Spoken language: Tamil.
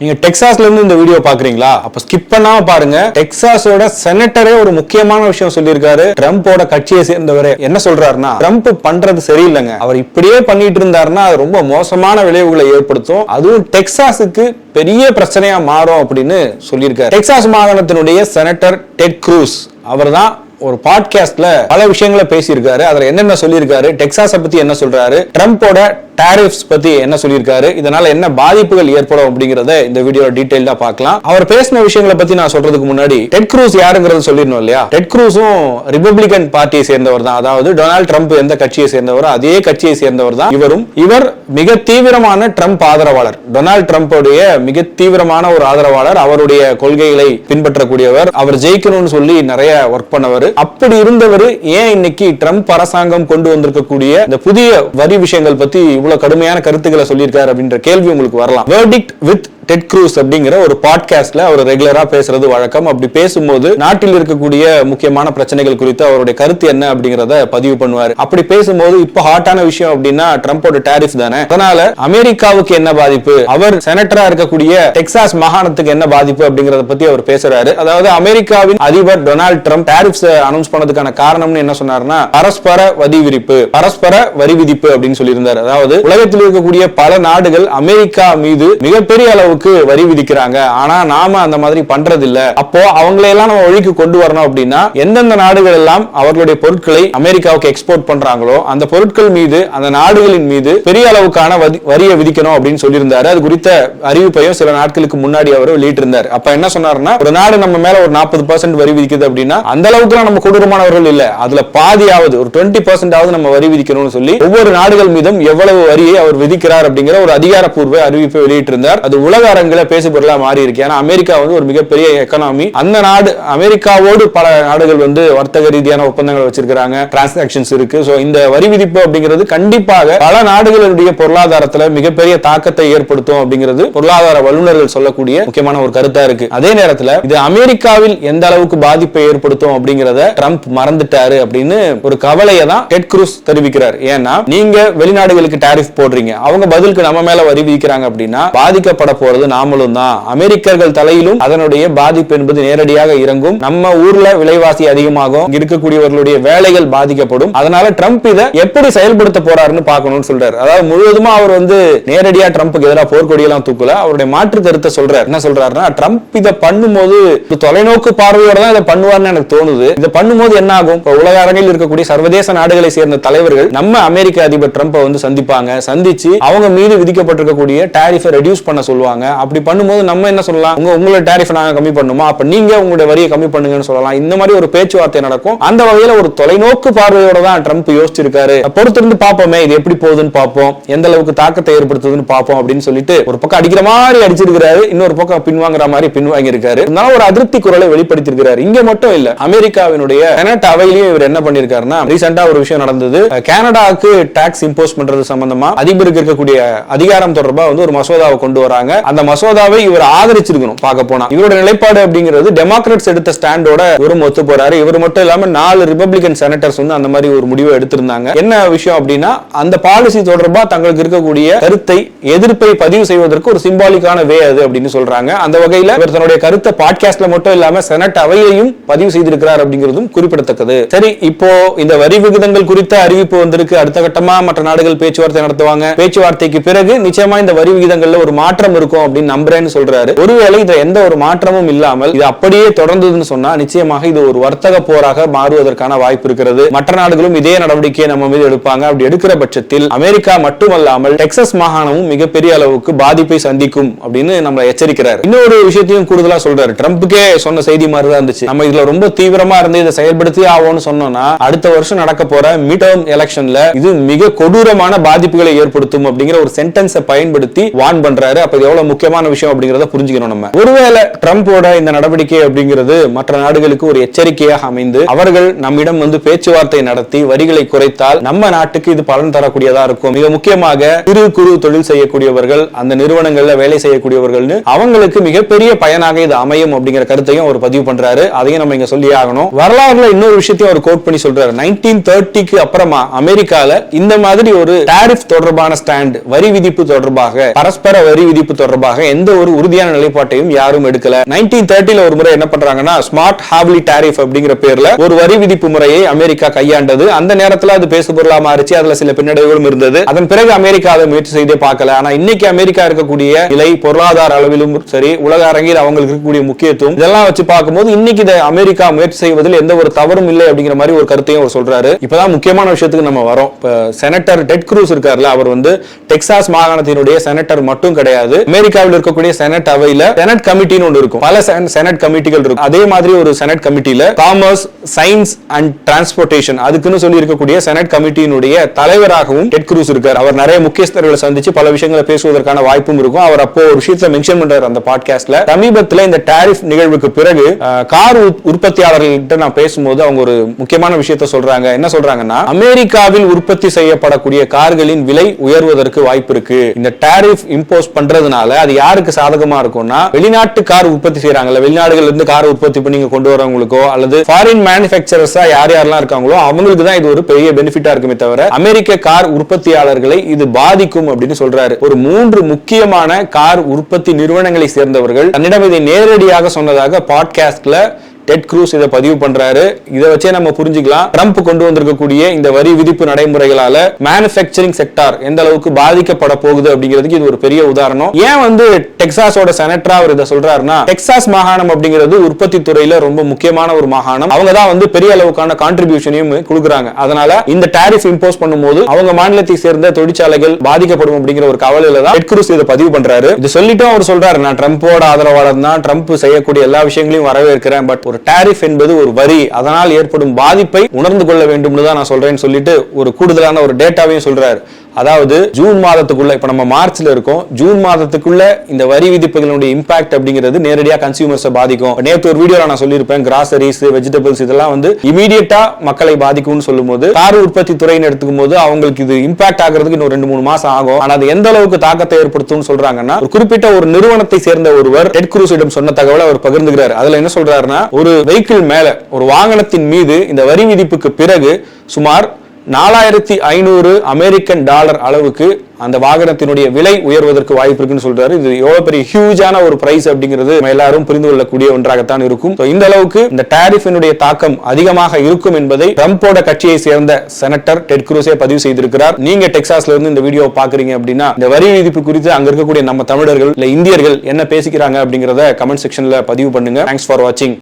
நீங்க டெக்சாஸ்ல இருந்து இந்த வீடியோ பாக்குறீங்களா? அப்ப ஸ்கிப் பண்ணாம பாருங்க. டெக்சாஸோட செனட்டரே ஒரு முக்கியமான விஷயம் சொல்லியிருக்காரு. ட்ரம்ப்போட கட்சியை சேர்ந்தவரே. என்ன சொல்றாருன்னா ட்ரம்ப் பண்றது சரியில்லைங்க. அவர் இப்படியே பண்ணிட்டு இருந்தாருன்னா அது ரொம்ப மோசமான விளைவுகளை ஏற்படுத்தும். அதுவும் டெக்சாஸுக்கு பெரிய பிரச்சனையா மாறும் அப்படின்னு சொல்லியிருக்காரு. டெக்சாஸ் மாகாணத்தினுடைய செனட்டர் டெட் க்ரூஸ். அவர்தான் ஒரு பாட்காஸ்ட்ல பல விஷயங்களை பேசியிருக்காரு. அதுல என்னென்ன சொல்லியிருக்காரு? டெக்சாஸை பத்தி என்ன சொல்றாரு? ட்ரம்ப்போட டாரிஃப்ஸ் பத்தி என்ன சொல்லியிருக்காரு? இதனால என்ன பாதிப்புகள் ஏற்படும் அப்படிங்கறத இந்த வீடியோ டீடைல்டா பார்க்கலாம். அவர் பேசின விஷயங்களை பத்தி நான் சொல்றதுக்கு முன்னாடி டெட் க்ரூஸ் யாருங்கிறது சொல்லிடணும் இல்லையா? டெட் க்ரூஸும் ரிபப்ளிகன் பார்ட்டியை சேர்ந்தவர் தான். அதாவது டொனால்ட் ட்ரம்ப் எந்த கட்சியை சேர்ந்தவரோ அதே கட்சியை சேர்ந்தவர் தான் இவரும். இவர் மிக தீவிரமான ட்ரம்ப் ஆதரவாளர். டொனால்ட் ட்ரம்ப்புடைய மிக தீவிரமான ஒரு ஆதரவாளர். அவருடைய கொள்கைகளை பின்பற்றக்கூடியவர். அவர் ஜெயிக்கணும்னு சொல்லி நிறைய ஒர்க் பண்ணவர். அப்படி இருந்தவர் ஏன் இன்னைக்கு ட்ரம்ப் அரசாங்கம் கொண்டு வந்திருக்கக்கூடிய இந்த புதிய வரி விஷயங்கள் பத்தி இவ்வளவு கடுமையான கருத்துக்களை சொல்லியிருக்காரு அப்படின்ற கேள்வி உங்களுக்கு வரலாம். வேர்டிக்ட் வித் டெட் க்ரூஸ் அப்படிங்கிற ஒரு பாட்காஸ்ட்ல அவர் ரெகுலரா பேசுறது வழக்கம். அப்படி பேசும்போது நாட்டில் இருக்கக்கூடிய முக்கியமான பிரச்சனைகள் குறித்து அவருடைய கருத்து என்ன அப்படிங்கறத பதிவு பண்ணுவார். அப்படி பேசும்போது இப்போ ஹாட்டான விஷயம் அப்படின்னா ட்ரம்ப்போட டாரிஃப் தானே. அதனால அமெரிக்காவுக்கு என்ன பாதிப்பு? அவர் செனட்டரா இருக்கக்கூடிய டெக்சாஸ் மாகாணத்துக்கு என்ன பாதிப்பு அப்படிங்கறத பத்தி அவர் பேசுறாரு. அதாவது அமெரிக்காவின் அதிபர் டொனால்ட் ட்ரம்ப் டேரிஃப்ஸ் அனௌன்ஸ் பண்ணதுக்கான காரணம்னு என்ன சொன்னார்னா பரஸ்பர வரி விரிப்பு பரஸ்பர வரி விதிப்பு அப்படின்னு சொல்லியிருந்தார். அதாவது உலகத்தில் இருக்கக்கூடிய பல நாடுகள் அமெரிக்கா மீது மிகப்பெரிய நமக்கு வரி விதிக்கிறாங்க. ஆனா நாம அந்த மாதிரி பண்றது இல்ல அப்போ அவங்களை எல்லாம் நம்ம ஒழிக்கு கொண்டு வரணும் அப்படின்னா எந்தெந்த நாடுகள் எல்லாம் அவர்களுடைய பொருட்களை அமெரிக்காவுக்கு எக்ஸ்போர்ட் பண்றாங்களோ அந்த பொருட்கள் மீது அந்த நாடுகளின் மீது பெரிய அளவுக்கான வரியை விதிக்கணும் அப்படின்னு சொல்லியிருந்தாரு. அது குறித்த அறிவிப்பையும் சில நாட்களுக்கு முன்னாடி அவர் வெளியிட்டிருந்தார். அப்ப என்ன சொன்னாருன்னா ஒரு நாடு நம்ம மேல ஒரு நாற்பது பர்சன்ட் வரி விதிக்குது அப்படின்னா அந்த அளவுக்கு நம்ம கொடூரமானவர்கள் இல்ல. அதுல பாதியாவது ஒரு டுவெண்ட்டி பர்சன்டாவது நம்ம வரி விதிக்கணும்னு சொல்லி ஒவ்வொரு நாடுகள் மீதும் எவ்வளவு வரியை அவர் விதிக்கிறார் அப்படிங்கிற ஒரு அதிகாரப்பூர்வ அறிவிப்பை வெளியிட்டிருந்தார். அது உலக பேசு பொருளா மாறி இருக்கு. ஏன்னா அமெரிக்கா வந்து ஒரு மிகப்பெரிய எக்கனாமி அந்த நாடு அமெரிக்காவோடு பல நாடுகள் வந்து வர்த்தக ரீதியான ஒப்பந்தங்கள் வச்சிருக்கிறாங்க. டிரான்சாக்ஷன்ஸ் இருக்கு. ஸோ இந்த வரி விதிப்பு அப்படிங்கிறது கண்டிப்பாக பல நாடுகளுடைய பொருளாதாரத்துல மிகப்பெரிய தாக்கத்தை ஏற்படுத்தும் அப்படிங்கிறது பொருளாதார வல்லுநர்கள் சொல்லக்கூடிய முக்கியமான ஒரு கருத்தா இருக்கு. அதே நேரத்துல இது அமெரிக்காவில் எந்த அளவுக்கு பாதிப்பை ஏற்படுத்தும் அப்படிங்கறத ட்ரம்ப் மறந்துட்டாரு அப்படின்னு ஒரு கவலையை தான் டெட் க்ரூஸ் தெரிவிக்கிறார். ஏன்னா நீங்க வெளிநாடுகளுக்கு டாரிஃப் போடுறீங்க. அவங்க பதிலுக்கு நம்ம மேல வரி விதிக்கிறாங்க அப்படின்னா பாதிக்கப்பட போறது நாமளும் தான். அமெரிக்கர்கள் தலையிலும் அதனுடைய பாதிப்பு என்பது நேரடியாக இறங்கும். நம்ம ஊர்ல விலைவாசி அதிகமாகும். இருக்கக்கூடியவர்களுடைய வேலைகள் பாதிக்கப்படும். அதனால ட்ரம்ப் இதை எப்படி செயல்படுத்த போறாருன்னு பார்க்கணும்னு சொல்றாரு. அதாவது முழுவதுமா அவர் வந்து நேரடியா ட்ரம்ப்புக்கு எதிராக போர்க்கொடியெல்லாம் தூக்கல. அவருடைய மாற்று கருத்தை சொல்றாரு. என்ன சொல்றாருன்னா ட்ரம்ப் இதை பண்ணும்போது தொலைநோக்கு பார்வையோட தான் இதை பண்ணுவார்னு எனக்கு தோணுது. இதை பண்ணும்போது என்ன ஆகும்? இப்ப உலக அரங்கில் இருக்கக்கூடிய சர்வதேச நாடுகளை சேர்ந்த தலைவர்கள் நம்ம அமெரிக்க அதிபர் ட்ரம்ப்பை வந்து சந்திப்பாங்க. சந்திச்சு அவங்க மீது விதிக்கப்பட்டிருக்கக்கூடிய டாரிஃபை ரெடியூஸ் பண்ண சொல்லுவாங்க. அப்படி பண்ணும்போது நம்ம என்ன சொல்லலாம்? உங்க உங்களோட டேரிஃப் நாங்க கம்மி பண்ணுமா? அப்ப நீங்க உங்களுடைய வரியை கம்மி பண்ணுங்கன்னு சொல்லலாம். இந்த மாதிரி ஒரு பேச்சுவார்த்தை நடக்கும். அந்த வகையில ஒரு தொலைநோக்கு பார்வையோட தான் ட்ரம்ப் யோசிச்சிருக்காரு. பொறுத்திருந்து பார்ப்போமே இது எப்படி போகுதுன்னு பார்ப்போம். எந்த அளவுக்கு தாக்கத்தை ஏற்படுத்துதுன்னு பார்ப்போம் அப்படின்னு சொல்லிட்டு ஒரு பக்கம் அடிக்கிற மாதிரி அடிச்சிருக்காரு இன்னொரு பக்கம் பின்வாங்குற மாதிரி பின்வாங்கி இருக்காரு இருந்தாலும் ஒரு அதிருப்தி குரலை வெளிப்படுத்திருக்கிறாரு இங்க மட்டும் இல்ல அமெரிக்காவினுடைய செனட் அவையிலேயே இவர் என்ன பண்ணிருக்காருன்னா ரீசெண்டா ஒரு விஷயம் நடந்தது. கனடாவுக்கு டாக்ஸ் இம்போஸ் பண்றது சம்பந்தமா அதிபருக்கு இருக்கக்கூடிய அதிகாரம் தொடர்பா வந்து ஒரு மசோதாவை கொண்டு வராங்க. அந்த மசோதாவை இவர் ஆதரிச்சிருக்கணும் பார்க்க போனா. இவரோட நிலைப்பாடு அப்படிங்கிறது டெமோக்ராட்ஸ் எடுத்த ஸ்டாண்டோட இவரும் ஒத்து போறாரு. இவர் மட்டும் இல்லாம நாலு ரிபப்ளிகன் செனட்டர்ஸ் வந்து அந்த மாதிரி ஒரு முடிவை எடுத்திருந்தாங்க. என்ன விஷயம் அப்படின்னா அந்த பாலிசி தொடர்பா தங்களுக்கு இருக்கக்கூடிய கருத்தை எதிர்ப்பை பதிவு செய்வதற்கு ஒரு சிம்பாலிக்கான வே அது அப்படின்னு சொல்றாங்க. அந்த வகையில இவர் தன்னுடைய கருத்தை பாட்காஸ்ட்ல மட்டும் இல்லாம செனட் அவையையும் பதிவு செய்திருக்கிறார் அப்படிங்கிறதும் குறிப்பிடத்தக்கது. சரி இப்போ இந்த வரி விகிதங்கள் குறித்த அறிவிப்பு வந்திருக்கு. அடுத்த கட்டமா மற்ற நாடுகள் பேச்சுவார்த்தை நடத்துவாங்க. பேச்சுவார்த்தைக்கு பிறகு நிச்சயமா இந்த வரி விகிதங்கள்ல ஒரு மாற்றம் இருக்கும். அப்படின்னு நம்புறேன்னு சொல்றாரு. ஒருவேளை இதுல எந்த ஒரு மாற்றமும் இல்லாமல் இது அப்படியே தொடர்ந்ததுன்னு சொன்னா நிச்சயமாக இது ஒரு வர்த்தக போராக மாறுவதற்கான வாய்ப்பு இருக்கிறது. மற்ற நாடுகளும் இதே நடவடிக்கையை நம்ம மீது எடுப்பாங்க. அப்படி எடுக்கிற பட்சத்தில் அமெரிக்கா மட்டுமல்லாமல் டெக்சஸ் மாகாணமும் மிகப்பெரிய அளவுக்கு பாதிப்பை சந்திக்கும் அப்படின்னு நம்ம எச்சரிக்கிறார். இன்னொரு விஷயத்தையும் கூடுதலா சொல்றாரு. ட்ரம்ப்புக்கே சொன்ன செய்தி மாதிரி தான் இருந்துச்சு. நம்ம இதுல ரொம்ப தீவிரமா இருந்து இதை செயல்படுத்தி ஆகும்னு சொன்னோம்னா அடுத்த வருஷம் நடக்க போற மிட் டேர்ம் எலெக்ஷன்ல இது மிக கொடூரமான பாதிப்புகளை ஏற்படுத்தும் அப்படிங்கிற ஒரு சென்டென்ஸை பயன்படுத்தி வான் பண்றாரு. அப்ப எவ்வளவு எவ்வளவு முக்கியமான விஷயம் அப்படிங்கறத புரிஞ்சுக்கணும் நம்ம. ஒருவேளை ட்ரம்ப்போட இந்த நடவடிக்கை அப்படிங்கிறது மற்ற நாடுகளுக்கு ஒரு எச்சரிக்கையாக அமைந்து அவர்கள் நம்மிடம் வந்து பேச்சுவார்த்தை நடத்தி வரிகளை குறைத்தால் நம்ம நாட்டுக்கு இது பலன் தரக்கூடியதா இருக்கும். மிக முக்கியமாக சிறு குறு தொழில் செய்யக்கூடியவர்கள் அந்த நிறுவனங்கள்ல வேலை செய்யக்கூடியவர்கள்னு அவங்களுக்கு மிகப்பெரிய பயனாக இது அமையும் அப்படிங்கிற கருத்தையும் அவர் பதிவு பண்றாரு. அதையும் நம்ம இங்க சொல்லி ஆகணும். வரலாறுல இன்னொரு விஷயத்தையும் அவர் கோட் பண்ணி சொல்றாரு. நைன்டீன் தேர்ட்டிக்கு அப்புறமா அமெரிக்கால இந்த மாதிரி ஒரு டாரிஃப் தொடர்பான ஸ்டாண்ட் வரி விதிப்பு தொடர்பாக பரஸ்பர வரி விதிப்பு தொடர்பாக தொடர்பாக எந்த ஒரு உறுதியான நிலைப்பாட்டையும் யாரும் எடுக்கல. நைன்டீன் தேர்ட்டில ஒரு முறை என்ன பண்றாங்கன்னா ஸ்மார்ட் ஹாவ்லி டாரிஃப் அப்படிங்கிற பேர்ல ஒரு வரி விதிப்பு முறையை அமெரிக்கா கையாண்டது. அந்த நேரத்துல அது பேசுபொருளா மாறிச்சு அதுல சில பின்னடைவுகளும் இருந்தது. அதன் பிறகு அமெரிக்கா அதை முயற்சி செய்தே பார்க்கல. ஆனா இன்னைக்கு அமெரிக்கா இருக்கக்கூடிய நிலை பொருளாதார அளவிலும் சரி உலக அரங்கில் அவங்களுக்கு இருக்கக்கூடிய முக்கியத்துவம் இதெல்லாம் வச்சு பார்க்கும்போது இன்னைக்கு இதை அமெரிக்கா முயற்சி செய்வதில் எந்த ஒரு தவறும் இல்லை அப்படிங்கிற மாதிரி ஒரு கருத்தையும் அவர் சொல்றாரு. இப்பதான் முக்கியமான விஷயத்துக்கு நம்ம வரோம். செனட்டர் டெட் குரூஸ் இருக்காருல்ல அவர் வந்து டெக்சாஸ் மாகாணத்தினுடைய செனட்டர் மட்டும் கிடையாது. அமெரிக்காவில் இருக்கக்கூடிய செனட் அவையில செனட் கமிட்டின்னு ஒன்று இருக்கும். பல செனட் கமிட்டிகள் இருக்கும். அதே மாதிரி ஒரு செனட் கமிட்டியில காமர்ஸ் சயின்ஸ் அண்ட் டிரான்ஸ்போர்டேஷன் அதுக்குன்னு சொல்லி இருக்கக்கூடிய செனட் கமிட்டியினுடைய தலைவராகவும் டெட் க்ரூஸ் இருக்கார். அவர் நிறைய முக்கியஸ்தர்களை சந்திச்சு பல விஷயங்களை பேசுவதற்கான வாய்ப்பும் இருக்கும். அவர் அப்போ ஒரு விஷயத்தை மென்ஷன் பண்றாரு அந்த பாட்காஸ்ட்ல சமீபத்தில் இந்த டாரிஃப் நிகழ்வுக்கு பிறகு கார் உத்- உற்பத்தியாளர்கள்ட்ட நான் பேசும்போது அவங்க ஒரு முக்கியமான விஷயத்தை சொல்றாங்க. என்ன சொல்றாங்கன்னா அமெரிக்காவில் உற்பத்தி செய்யப்படக்கூடிய கார்களின் விலை உயர்வதற்கு வாய்ப்பு இருக்கு. இந்த டாரிஃப் இம்போஸ் பண்றதுனால அது யாருக்கு சாதகமா இருக்கும்னா வெளிநாட்டு கார் உற்பத்தி செய்யறாங்கல்ல வெளிநாடுகள்ல இருந்து கார் உற்பத்தி பண்ணி இங்க கொண்டு வரவங்களுக்கோ அல்லது ஃபாரின் மேனுபேக்சரர்ஸா யார் யாரெல்லாம் இருக்காங்களோ அவங்களுக்கு தான் இது ஒரு பெரிய பெனிஃபிட்டா இருக்குமே தவிர அமெரிக்க கார் உற்பத்தியாளர்களை இது பாதிக்கும் அப்படின்னு சொல்றாரு. ஒரு மூன்று முக்கியமான கார் உற்பத்தி நிறுவனங்களை சேர்ந்தவர்கள் தன்னிடம் இதை நேரடியாக சொன்னதாக பாட்காஸ்ட்ல டெட் க்ரூஸ் இதை பதிவு பண்றாரு. இதை வச்சே நம்ம புரிஞ்சுக்கலாம். ட்ரம்ப் கொண்டு வந்திருக்கக்கூடிய இந்த வரி விதிப்பு நடைமுறைகளால மேனுஃபேக்சரிங் செக்டார் எந்த அளவுக்கு பாதிக்கப்பட போகுது அப்படிங்கிறதுக்கு இது ஒரு பெரிய உதாரணம். ஏன் வந்து டெக்சாஸோட செனட்டரா அவர் இதை சொல்றாருன்னா டெக்சாஸ் மாகாணம் அப்படிங்கிறது உற்பத்தி துறையில ரொம்ப முக்கியமான ஒரு மாகாணம். அவங்க தான் வந்து பெரிய அளவுக்கான கான்ட்ரிபியூஷனையும் கொடுக்குறாங்க. அதனால இந்த டாரிஃப் இம்போஸ் பண்ணும்போது அவங்க மாநிலத்தை சேர்ந்த தொழிற்சாலைகள் பாதிக்கப்படும் அப்படிங்கிற ஒரு கவலையில தான் டெட் க்ரூஸ் இதை பதிவு பண்றாரு. இது சொல்லிட்டும் அவர் சொல்றாரு நான் ட்ரம்ப்போட ஆதரவாளர் தான். ட்ரம்ப் செய்யக்கூடிய எல்லா விஷயங்களையும் வரவேற்கிறேன். பட் ஒரு டாரிஃப் என்பது ஒரு வரி. அதனால் ஏற்படும் பாதிப்பை உணர்ந்து கொள்ள வேண்டும் தான் நான் சொல்றேன்னு சொல்லிட்டு ஒரு கூடுதலான ஒரு டேட்டாவையும் சொல்றாரு. அதாவது ஜூன் மாதத்துக்குள்ள இப்போ நம்ம மார்ச்ல இருக்கோம். ஜூன் மாதத்துக்குள்ள இந்த வரி விதிப்புகளுடைய இம்பாக்ட் அப்படிங்கிறது நேரடியாக கன்சியூமர்ஸை பாதிக்கும். நேற்று ஒரு வீடியோ நான் சொல்லியிருப்பேன் கிராசரிஸ் வெஜிடபிள்ஸ் இதெல்லாம் வந்து இமீடியட்டா மக்களை பாதிக்கும்னு சொல்லும்போது கார் உற்பத்தி துறைன்னு எடுத்துக்கும் போது அவங்களுக்கு இது இம்பாக்ட் ஆகிறதுக்கு இன்னும் ரெண்டு மூணு மாசம் ஆகும். ஆனா அது எந்த அளவுக்கு தாக்கத்தை ஏற்படுத்தும்னு சொல்றாங்கன்னா ஒரு குறிப்பிட்ட ஒரு நிறுவனத்தை சேர்ந்த ஒருவர் டெட் குரூஸிடம் சொன்ன தகவலை அவர் பகிர்ந்துகிறார் அதுல என்ன சொல்றாருன்னா ஒரு வெஹிக்கிள் மேல ஒரு வாகனத்தின் மீது இந்த வரி விதிப்புக்கு பிறகு சுமார் நாலாயிரத்தி ஐநூறு அமெரிக்கன் டாலர் அளவுக்கு அந்த வாகனத்தினுடைய விலை உயர்வதற்கு வாய்ப்பு இருக்குன்னு சொல்றாரு. இது எவ்வளவு பெரிய ஹியூஜான ஒரு பிரைஸ் அப்படிங்கிறது நம்ம எல்லாரும் புரிந்து கொள்ளக்கூடிய ஒன்றாகத்தான் இருக்கும். இந்த அளவுக்கு இந்த டாரிஃபினுடைய தாக்கம் அதிகமாக இருக்கும் என்பதை ட்ரம்போட கட்சியை சேர்ந்த செனட்டர் டெட் குரூஸே பதிவு செய்திருக்கிறார். நீங்க டெக்சாஸ்ல இருந்து இந்த வீடியோ பாக்குறீங்க அப்படின்னா இந்த வரி விதிப்பு குறித்து அங்க இருக்கக்கூடிய நம்ம தமிழர்கள் இல்ல இந்தியர்கள் என்ன பேசிக்கிறாங்க அப்படிங்கறத கமெண்ட் செக்ஷன்ல பதிவு பண்ணுங்க. தேங்க்ஸ் ஃபார் வாட்சிங்